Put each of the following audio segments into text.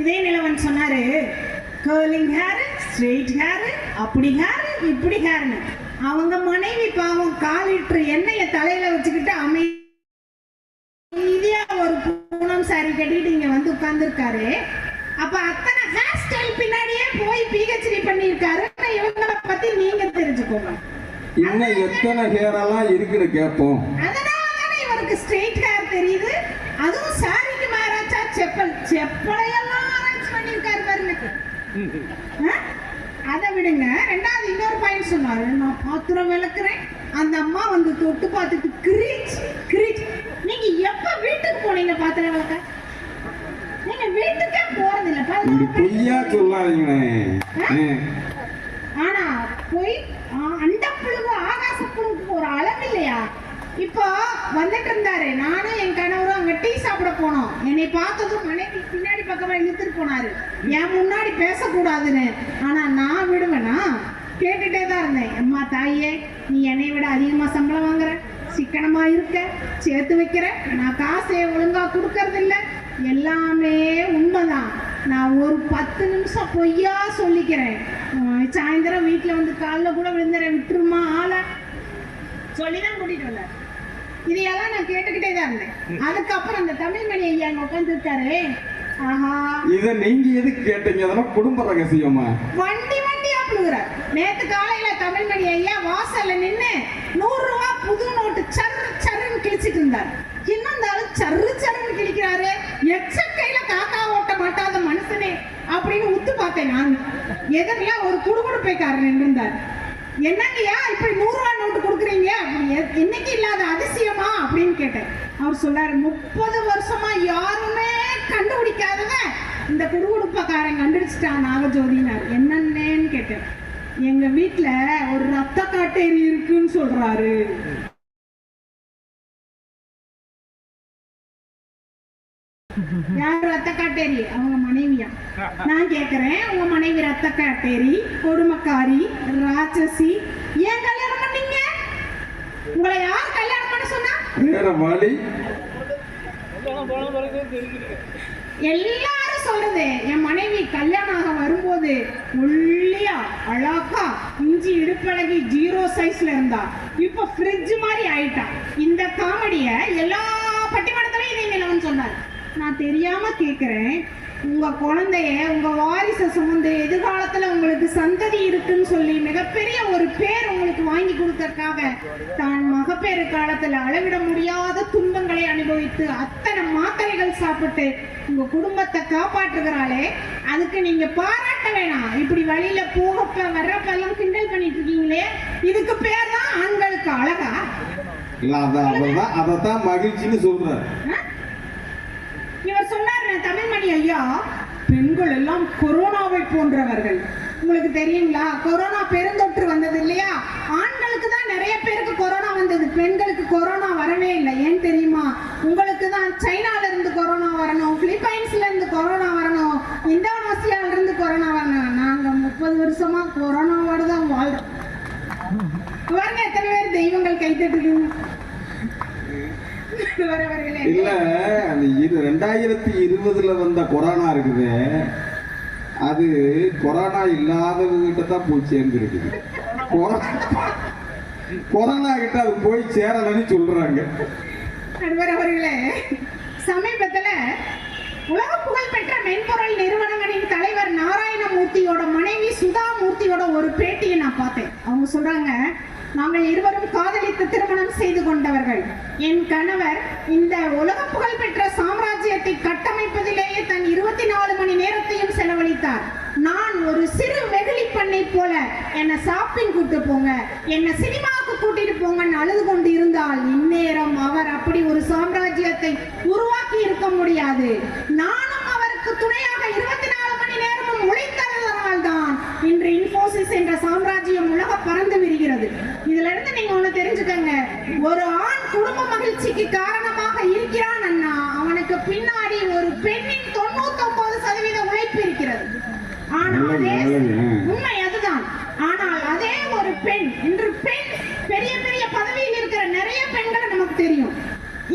இதே நிலவன் சொன்னாரு curling hair straight hair அப்படி ஹேர் இப்படி ஹேர்னு அவங்க மனைவி பாவம் கால் லிட்டர் எண்ணெயை தலையில வச்சுக்கிட்டு அமைதியா ஒரு பூனம் சாரி கட்டிட்டு இங்க வந்து உட்கார்ந்துருக்காரு. அப்ப அத்தனை ஹேர் ஸ்டைல் பின்னாடியே போய் பிஹெச்டி பண்ணியிருக்காரு. இவங்களை பத்தி நீங்க தெரிஞ்சுக்கோங்க. இன்னும் எத்தனை ஹேரெல்லாம் இருக்குன்னு கேட்போம். அதனால தானே இவருக்கு ஸ்ட்ரெயிட் ஹேர் தெரியுது. அதுவும் சாரிக்கு அதை விடுங்க. ரெண்டாவது இன்னொரு பையன் சொன்னாரு. நான் பாத்திரம் விளக்குறேன். அந்த அம்மா வந்து தொட்டு பார்த்துட்டு கிரீச் கிரீச். நீங்க எப்ப வீட்டுக்கு போனீங்க பாத்திரம் விளக்க? நீங்க வீட்டுக்கே போறதில்ல. இப்படி பொய்யா சொல்லாதீங்கண்ணே. ஆ. ஆனா போய் அண்டப்புழுகு ஆகாசப்புழுக்கு ஒரு அளவு இல்லையா? இப்போ வந்துட்டு இருந்தாரு. நானும் என் கணவரும் அங்க டீ சாப்பிட போனோம் என்னை பார்த்ததும் மனைவி பின்னாடி பக்கமா இழுத்துட்டு போனாரு. என் முன்னாடி பேசக்கூடாதுன்னு. ஆனா நான் விடுவேனா? கேட்டுட்டே தான் இருந்தேன். அம்மா தாயே நீ என்னை விட அதிகமா சம்பளம் வாங்குற? சிக்கனமா இருக்க? சேர்த்து வைக்கிற? நான் காசை ஒழுங்கா கொடுக்கறது இல்லை எல்லாமே உண்மைதான். நான் ஒரு பத்து நிமிஷம் பொய்யா சொல்லிக்கிறேன். சாயந்தரம் வீட்டில் வந்து காலைல கூட விழுந்துறேன். விட்டுருமா ஆளை? சொல்லிதான் கூட்டிகிட்டு வந்தார். இதையெல்லாம் நான் கேட்டுக்கிட்டே தான் இருந்தேன். அதுக்கப்புறம் அந்த தமிழ்மணி ஐயா அங்க உட்காந்துருக்காரு ஆஹா. இத நீங்க எதுக்கு கேட்டீங்க? அதெல்லாம் குடும்ப ரகசியமா? வண்டி வண்டியா புழுகுறார் நேத்து காலையில தமிழ்மணி ஐயா வாசல்ல நின்னு நூறு ரூபா புது நோட்டு சர்ரு சர்ருன்னு கிழிச்சிட்டு இருந்தார். இன்னும் இந்த ஆளு சர்ரு சர்ருன்னு கிழிக்கிறாரு. எச்சக்கையில காக்கா ஓட்ட மாட்டாத மனுஷனே அப்படின்னு உத்து பார்த்தேன் நான். எதிரில ஒரு குடுகுடுப்பைக்காரர் நின்றுந்தார் என்னங்கய்யா இப்படி நூறு ரூபா நோட்டு கொடுக்குறீங்க? அப்படி இன்னைக்கு இல்லாத அதிசயமா? அப்படின்னு கேட்டேன். அவர் சொல்றாரு முப்பது வருஷமா யாருமே கண்டுபிடிக்காதத இந்த குடுகுடுப்பக்காரன் கண்டுபிடிச்சிட்டான் நாகஜோதினார். என்னன்னேன்னு கேட்டேன். எங்க வீட்டுல ஒரு ரத்த காட்டேரி இருக்குன்னு சொல்றாரு. காட்டேரி அவங்க மனைவியா? நான் கேக்குறேன் உங்க மனைவி ரத்த காட்டேரி கொடுமக்காரி ராட்சசி ஏன் கல்யாணம் பண்ணீங்க? உங்களை யார் கல்யாணம் பண்ண சொன்னா? வேற எல்லாரும் சொல்றது என் மனைவி கல்யாணம் ஆக வரும்போது ஒல்லியா அழகா இஞ்சி இடுப்பழகி ஜீரோ சைஸ்ல இருந்தா இப்ப ஃப்ரிட்ஜ் மாதிரி ஆயிட்டா. இந்த காமெடிய எல்லா பட்டிமன்றத்திலையும் இதை நிலவன் சொன்னார். நான் தெரியாம கேக்குறேன். உங்க குழந்தைய உங்க வாரிசை சுமந்து எதிர்காலத்துல உங்களுக்கு சந்ததி இருக்குன்னு சொல்லி மிகப்பெரிய ஒரு பேர் உங்களுக்கு வாங்கி கொடுத்ததுக்காக தான் மகப்பேறு காலத்துல அளவிட முடியாத துன்பங்களை அனுபவித்து அத்தனை மாத்திரைகள் சாப்பிட்டு உங்க குடும்பத்தை காப்பாற்றுகிறாளே. அதுக்கு நீங்க பாராட்ட வேணாம். இப்படி வழியில போகப்ப வர்றப்ப எல்லாம் கிண்டல் பண்ணிட்டு இருக்கீங்களே. இதுக்கு பேர் தான் ஆண்களுக்கு அழகா. இல்ல அத அவர்தான் அதத்தான் மகிழ்ச்சின்னு சொல்றாரு ஆ? இவர் சொன்னார் தமிழ்மணி ஐயா பெண்கள் எல்லாம் கொரோனாவை போன்றவர்கள். உங்களுக்கு தெரியுங்களா? கொரோனா பெருந்தொற்று வந்தது இல்லையா? ஆண்களுக்கு தான் நிறைய பேருக்கு கொரோனா வந்தது. பெண்களுக்கு கொரோனா வரவே இல்லை. ஏன் தெரியுமா? உங்களுக்கு தான் சைனால இருந்து கொரோனா வரணும் பிலிப்பைன்ஸ்ல இருந்து கொரோனா வரணும் இந்தோனேசியால இருந்து கொரோனா வரணும். நாங்க முப்பது வருஷமா கொரோனாவோட தான் வாழ்றோம். பாருங்க எத்தனை பேர் தெய்வங்கள் கைத்தட்டுதுங்க இல்ல அந்த இரு ரெண்டாயிரத்தி இருபதுல வந்த கொரோனா இருக்குது. அது கொரோனா இல்லாதவங்கிட்ட தான் போய் சேர்ந்துருக்குது. கொரோனா கிட்ட அது போய் சேரலன்னு சொல்றாங்க. அவர்களே சமீபத்துல உலக புகழ்பெற்ற மென்பொருள் நிறுவனங்களின் தலைவர் நாராயணமூர்த்தியோட மனைவி சுதா மூர்த்தியோட ஒரு பேட்டியை நான் பார்த்தேன். அவங்க சொல்றாங்க நாங்கள் இருவரும் காதலித்து திருமணம் செய்து கொண்டவர்கள். என் கணவர் இந்த உலக புகழ்பெற்ற சாம்ராஜ்யத்தை கட்டமைப்பதிலேயே தன் இருபத்தி நாலு மணி நேரத்தையும் செலவழித்தார். நான் ஒரு சிறு வெகுளி பண்ணை போல என்ன ஷாப்பிங் கூட்டு போங்க என்ன சினிமாவுக்கு கூட்டிட்டு போங்கன்னு அழுது கொண்டு இருந்தால் இந்நேரம் அவர் அப்படி ஒரு சாம்ராஜ்யத்தை உருவாக்கி இருக்க முடியாது. நானும் அவருக்கு துணையாக இருபத்தி நாலு மணி நேரமும் உழைத்ததனால் தான் இன்று இன்போசிஸ் என்ற சாம்ராஜ்யம் இருக்கிறது இதுல இருந்து நீங்க ஒண்ணு தெரிஞ்சுக்கங்க. ஒரு ஆண் குடும்ப மகிழ்ச்சிக்கு காரணமாக இருக்கிறான் அண்ணா. அவனுக்கு பின்னாடி ஒரு பெண்ணின் தொண்ணூத்தி ஒன்பது சதவீத உழைப்பு இருக்கிறது. ஆனால் உண்மை அதுதான். ஆனால் அதே ஒரு பெண் இன்று பெண் பெரிய பெரிய பதவியில் இருக்கிற நிறைய பெண்களை நமக்கு தெரியும்.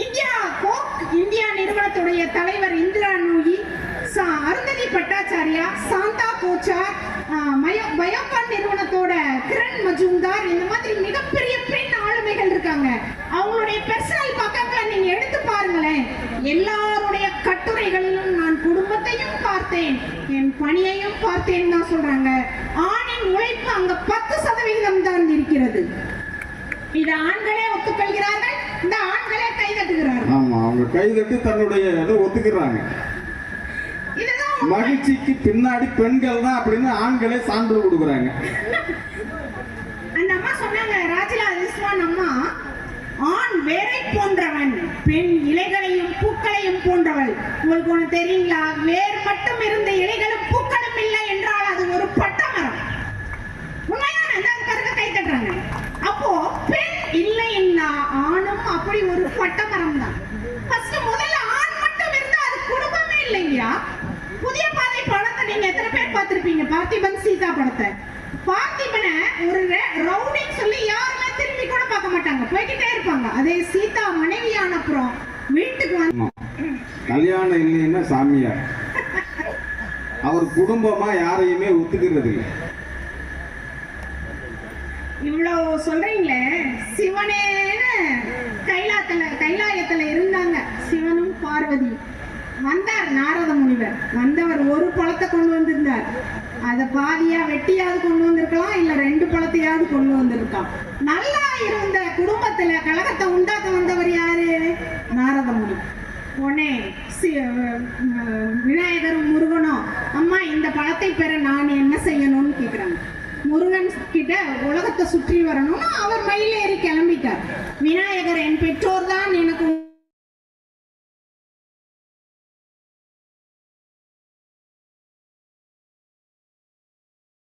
இந்தியா கோக் இந்தியா நிறுவனத்துடைய தலைவர் இந்திரா நூயி அருந்ததி பட்டாச்சாரியா சாந்தா கோச்சார் பயோகான் நிறுவனம் மஜும்தார் இந்த மாதிரி மிகப்பெரிய பெண் ஆளுமைகள் இருக்காங்க. அவங்களுடைய பர்சனல் பக்கங்களை நீங்க எடுத்து பாருங்களேன். எல்லாருடைய கட்டுரைகளிலும் நான் குடும்பத்தையும் பார்த்தேன். என் பணியையும் பார்த்தேன் தான் சொல்றாங்க. ஆணின் உழைப்பு அங்க பத்து சதவிகிதம் தான் இருக்கிறது. இது ஆண்களே ஒத்துக்கொள்கிறார்கள் இந்த ஆண்களே கை தட்டுகிறார்கள். ஆமா அவங்க கைதட்டி தன்னுடைய இதை ஒத்துக்கிறாங்க. மகிழ்ச்சிக்கு பின்னாடி பெண்கள் தான் அப்படின்னு ஆண்களே சான்று கொடுக்குறாங்க. அந்த அம்மா சொன்னாங்க ராஜலா ரிஸ்வான் அம்மா ஆண் வேரை போன்றவன் பெண் இலைகளையும் பூக்களையும் போன்றவள். உங்களுக்கு ஒண்ணு தெரியுங்களா? வேர் மட்டும் இருந்த இலைகளும் பூக்களும் இல்லை என்றால் அது ஒரு பட்டமரம். உண்மையான அந்த பாருங்க கை தட்டுறாங்க. அப்போ பெண் இல்லைன்னா ஆணும் அப்படி ஒரு பட்டமரம் தான். ஃபர்ஸ்ட் முதல்ல ஆண் மட்டும் இருந்தா அது குடும்பமே இல்லைங்கயா புதிய பாதை படத்தை நீங்க எத்தனை பேர் பார்த்திருப்பீங்க? பார்த்திபன் சீதா படத்தை. பார்த்திபனை ஒரு ரவுடின்னு சொல்லி யாருமே திரும்பி கூட பார்க்க மாட்டாங்க. போய்கிட்டே இருப்பாங்க. அதே சீதா மனைவியான அப்புறம் வீட்டுக்கு வந்து. கல்யாணம் இல்லைன்னா சாமியார். அவர் குடும்பமா யாரையுமே ஒத்துக்கிறது இல்லை. இவ்வளவு சொல்றீங்களே. சிவனேன்னு கைலாத்துல கைலாயத்துல இருந்தாங்க. சிவனும் பார்வதி வந்தார் நாரத முனிவர். வந்தவர் ஒரு பழத்தை கொண்டு வந்திருந்தார். அதை பாதியா வெட்டியாவது கொண்டு வந்திருக்கலாம் இல்ல ரெண்டு பழத்தையாவது கொண்டு வந்திருக்கலாம். நல்லா இருந்த குடும்பத்துல கலகத்தை உண்டாக்க வந்தவர் யாரு? நாரத முனி உடனே சி- விநாயகரும் முருகனும் அம்மா இந்த பழத்தை பெற நான் என்ன செய்யணும்னு கேக்குறாங்க. முருகன் கிட்ட உலகத்தை சுற்றி வரணும்னு அவர் மயிலேறி கிளம்பிட்டார். விநாயகர் என் பெற்றோர் தான் எனக்கு